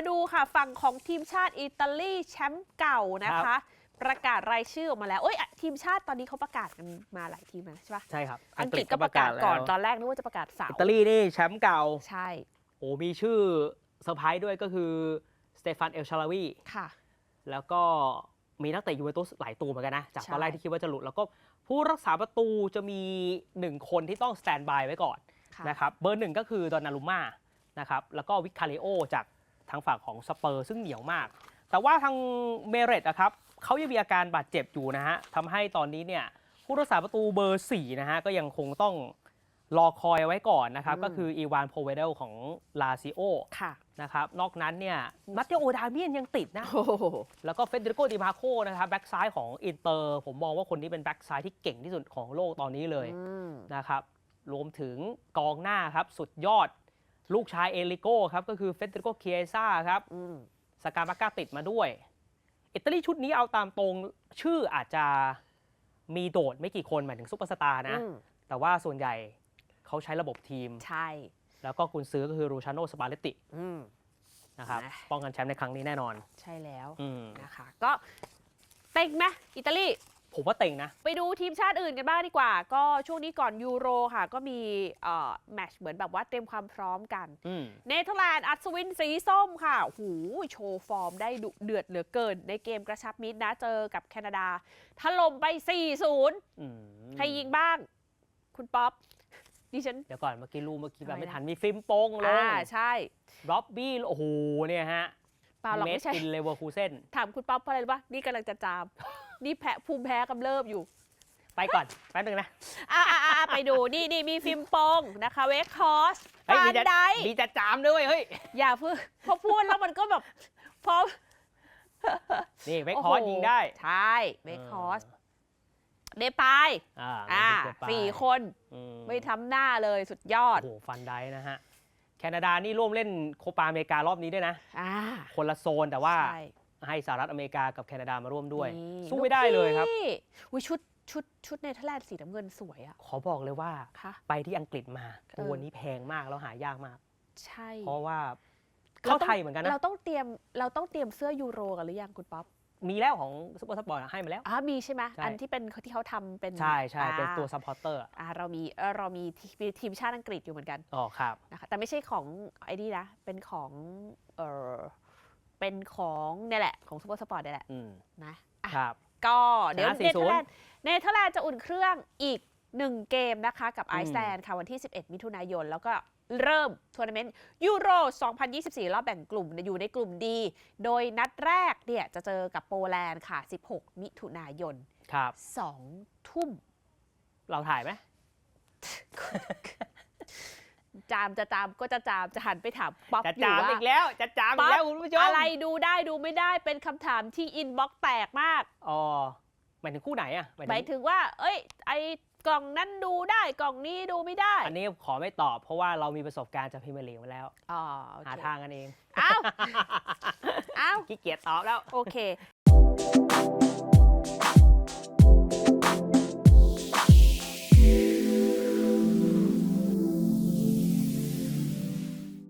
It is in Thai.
มาดูค่ะฝั่งของทีมชาติอิตาลีแชมป์เก่านะครัคะบประกาศรายชื่อออกมาแล้วเอ้ยอะทีมชาติตอนนี้เขาประกาศกันมาหลายทีมแล้วใช่ปะใช่ครับอังกฤษก็ประกาศก่อนตแล้วอนแรกนึกว่าจะประกาศเสาอิร์ตาลีนี่แชมป์เก่าใช่โอ้มีชื่อเซอร์ไพรส์ด้วยก็คือสเตฟานเอลชาลาวีค่ะ แล้วก็มีนักเตะยูเวนตุสหลายตัวเหมือนกันนะ จากใช่ ตอนแรกที่คิดว่าจะหลุด แล้วก็ผู้รักษาประตูจะมีหนึ่งคนที่ต้องสแตนบายไว้ก่อน ค่ะ นะครับเบอร์หนึ่งก็คือดอนนารุม่านะครับแล้วก็วิคคาริโอจาก ทางฝั่งของสเปอร์ซึ่งเหนียวมาก แต่ว่าทางเมเรตนะครับเขายังมีอาการบาดเจ็บอยู่นะฮะทำให้ตอนนี้เนี่ยผู้รักษาประตูเบอร์4นะฮะก็ยังคงต้องรอคอยเอาไว้ก่อนนะครับอืมก็คืออีวานโพเวเดลของลาซิโอค่ะนะครับนอกนั้นเนี่ยมัตเตโอดาเมียนยังติดนะโอ้โหแล้วก็เฟเดริโกดิมาโคนะครับแบ็กซ้ายของอินเตอร์ ผมมองว่าคนนี้เป็นแบ็กซ้ายที่เก่งที่สุดของโลกตอนนี้เลยอืมนะครับรวมถึงกองหน้าครับ สุดยอด ลูกชายเอลิโก้ครับ ก็คือเฟเดริโกเคียซ่าครับอืมสกามาก้าติดมาด้วย อิตาลีชุดนี้เอาตามตรงชื่ออาจจะมีโดดไม่กี่คนหมายถึงซุปเปอร์สตาร์นะอืมแต่ว่าส่วนใหญ่เขาใช้ระบบทีม ใช่ แล้วก็กุนซื้อก็คือรูชาโนสปาเลตติอืมนะครับนะป้องกันแชมป์ในครั้งนี้แน่นอน ใช่แล้วอืมนะคะ ก็เต็งไหมอิตาลี ผมว่าเต็งนะ ไปดูทีมชาติอื่นกันบ้างดีกว่า ก็ช่วงนี้ก่อนยูโรค่ะ ก็มีเอ่อแมตช์เหมือนแบบว่าเตรียมความพร้อมกันอืมเนเธอร์แลนด์อัศวินสีส้มค่ะหูโชว์ฟอร์มได้ดุเดือดเหลือเกิน ในเกมกระชับมิตรนะเจอกับแคนาดาถล่มไป 4-0อืมใครยิงบ้าง คุณป๊อปดิฉันเดี๋ยวก่อนเมื่อกี้รูเมื่อกี้แบบทำไมไม่นะทันมีฟิล์มโป้งลงอ่าใช่ร็อบบี้โอ้โหเนี่ยฮะเปล่าหรอกเมไม่สใช่อินเลเวอร์คูเซนถามคุณป๊อปเพราะอะไรรู้ปะนี่กำลังจะจาม นี่แพ้ภูมิแพ้กำเริบอยู่ ไปก่อน แป๊บนึงนะอ่าอ่าไปดูนี่นี่มีฟิล์มโปงนะคะเวคคอสเฮ้ยฟามีนจะไดมีจะจามด้วยเฮ้ย อย่าเพิ่งพอพูดแล้วมันก็แบบพอ นี่เวกคอร์สโโหยิงได้ ใช่เวคคอสเดปายอ่าอ่าเดี๋ยวไปสี่คนอืไม่ทำหน้าเลยสุดยอดโอ้โหฟันได้นะฮะ แคนาดานี่ร่วมเล่นโคปาอเมริการอบนี้ด้วยนะ อ่าคนละโซนแต่ว่าใช่ ให้สหรัฐอเมริกากับแคนาดามาร่วมด้วย นี่สู้ไม่ได้เลยครับพี่อุ๊ยชุดชุดชุดเนเธอร์แลนด์สีน้ำเงินสวยอะขอบอกเลยว่าค่ะ ไปที่อังกฤษมาเออ ตัวนี้แพงมากแล้วหายากมาก ใช่เพราะว่าเข้าไทยเหมือนกันนะ เราต้องเตรียมเราต้องเตรียมเสื้อยูโรกันหรือยังคุณป๊อปมีแล้วของซุปเปอร์สปอร์ตให้มาแล้ว อ่ามีใช่ไหมใช่ อันที่เป็นที่เขาทำเป็นใช่ใช่เป็นอ่าตัวซัพพอร์เตอร์อ่าเรามีเออเรามีทีมีทีมชาติอังกฤษอยู่เหมือนกันอ๋อครับ นะคะแต่ไม่ใช่ของไอ้นี่นะเป็นของเออ เป็นของเนี่ยแหละ ของซูเปอร์สปอร์ตเนี่ยแหละอืมนะอะครับ ก็เดี๋ยวชนะเนเธอร์แลน4-0ด์เนเธอร์แลนด์จะอุ่นเครื่องอีก 1 เกมนะคะ กับอืมไอซ์แลนด์ค่ะวันที่ 11 มิถุนายน แล้วก็เริ่มทัวร์นาเมนต์ยูโร 2024 รอบแบ่งกลุ่มอยู่ในกลุ่มดี โดยนัดแรกเนี่ยจะเจอกับโปแลนด์ค่ะ 16 มิถุนายน ครับ 2 ทุ่มเราถ่ายไหม จามจะจามก็จะจามจะหันไปถามป๊อปจะอยู่จามว่าอีกแล้วจะจามอีป๊กอแล้วปคุณผู้ชมอะไรดูได้ดูไม่ได้เป็นคำถามที่อินบ็อกแตกมากอ๋อหมายถึงคู่ไหนอะหมายหมายถึงถึงว่า เอ้ย ไอกล่องนั้นดูได้กล่องนี้ดูไม่ได้อันนี้ขอไม่ตอบ เพราะว่าเรามีประสบการณ์จากพรีเมียร์ลีกมาแล้ว อ๋อโอหาเคทางกันเองอ้าวอ้าวขี้เกียจตอบแล้ว โอเค